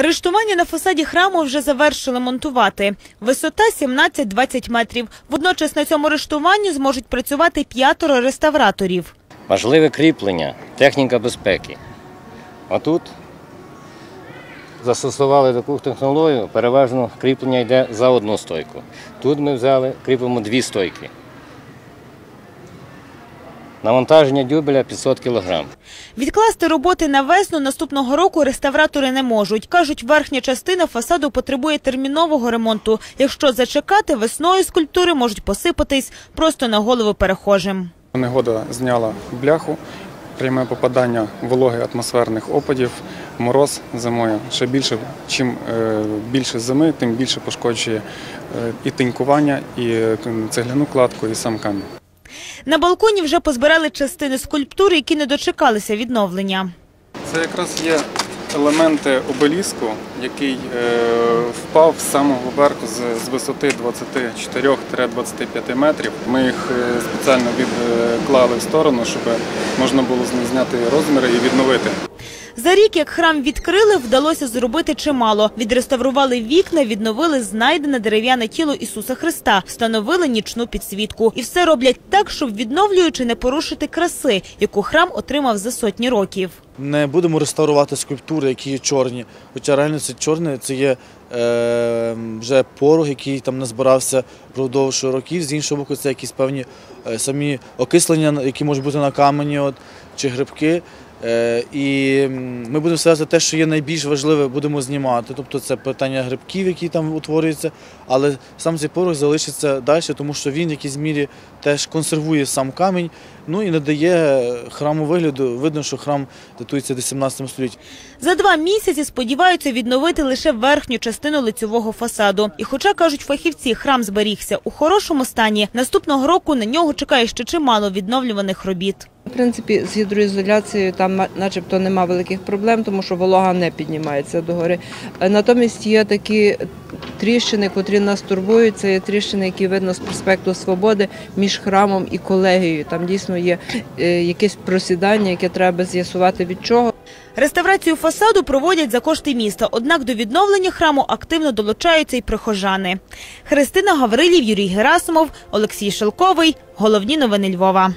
Рештування на фасаді храму вже завершили монтувати. Висота 17-20 метрів. Водночас на цьому рештуванні зможуть працювати п'ятеро реставраторів. Важливе кріплення, техніка безпеки. А тут застосували таку технологію, переважно кріплення йде за одну стойку. Тут ми взяли, кріпимо дві стойки. Навантаження дюбеля 500 кг. Відкласти роботи на весну наступного року реставратори не можуть. Кажуть, верхня частина фасаду потребує термінового ремонту. Якщо зачекати, весною скульптури можуть посипатись просто на голову перехожим. Негода зняла бляху, пряме попадання вологи атмосферних опадів, мороз зимою. Ще більше, чим е, більше зими, тим більше пошкоджує е, і тинькування, і е, цегляну кладку, і сам камінь. На балконі вже позбирали частини скульптури, які не дочекалися відновлення. Це якраз є елементи обеліску, який е, впав з самого верху з, висоти 24-25 метрів. Ми їх е, спеціально відклали в сторону, щоб можна було з них зняти розміри і відновити. За рік, як храм відкрили, вдалося зробити чимало. Відреставрували вікна, відновили знайдене дерев'яне тіло Ісуса Христа, встановили нічну підсвітку. І все роблять так, щоб відновлюючи не порушити краси, яку храм отримав за сотні років. Не будемо реставрувати скульптури, які є чорні. Хоча реально це чорне, це є е, вже порог, який там назбирався впродовж років. З іншого боку, це якісь певні е, самі окислення, які можуть бути на камені от, чи грибки. Е, і ми будемо все те, що є найбільш важливе, будемо знімати. Тобто це питання грибків, які там утворюються, але сам цей порох залишиться далі, тому що він в якійсь мірі теж консервує сам камінь, ну і надає храму вигляду. Видно, що храм датується до 17 столітті. За два місяці сподіваються відновити лише верхню частину лицьового фасаду. І, хоча кажуть фахівці, храм зберігся у хорошому стані, наступного року на нього чекає ще чимало відновлюваних робіт. В принципі, з гідроізоляцією там начебто нема великих проблем, тому що волога не піднімається догори. Е, Натомість є такі тріщини, котрі нас турбують. Це є тріщини, які видно з проспекту Свободи між храмом і колегією. Там дійсно є е, якесь просідання, яке треба з'ясувати від чого. Реставрацію фасаду проводять за кошти міста, однак до відновлення храму активно долучаються й прихожани. Христина Гаврилів, Юрій Герасимов, Олексій Шелковий. Головні новини Львова.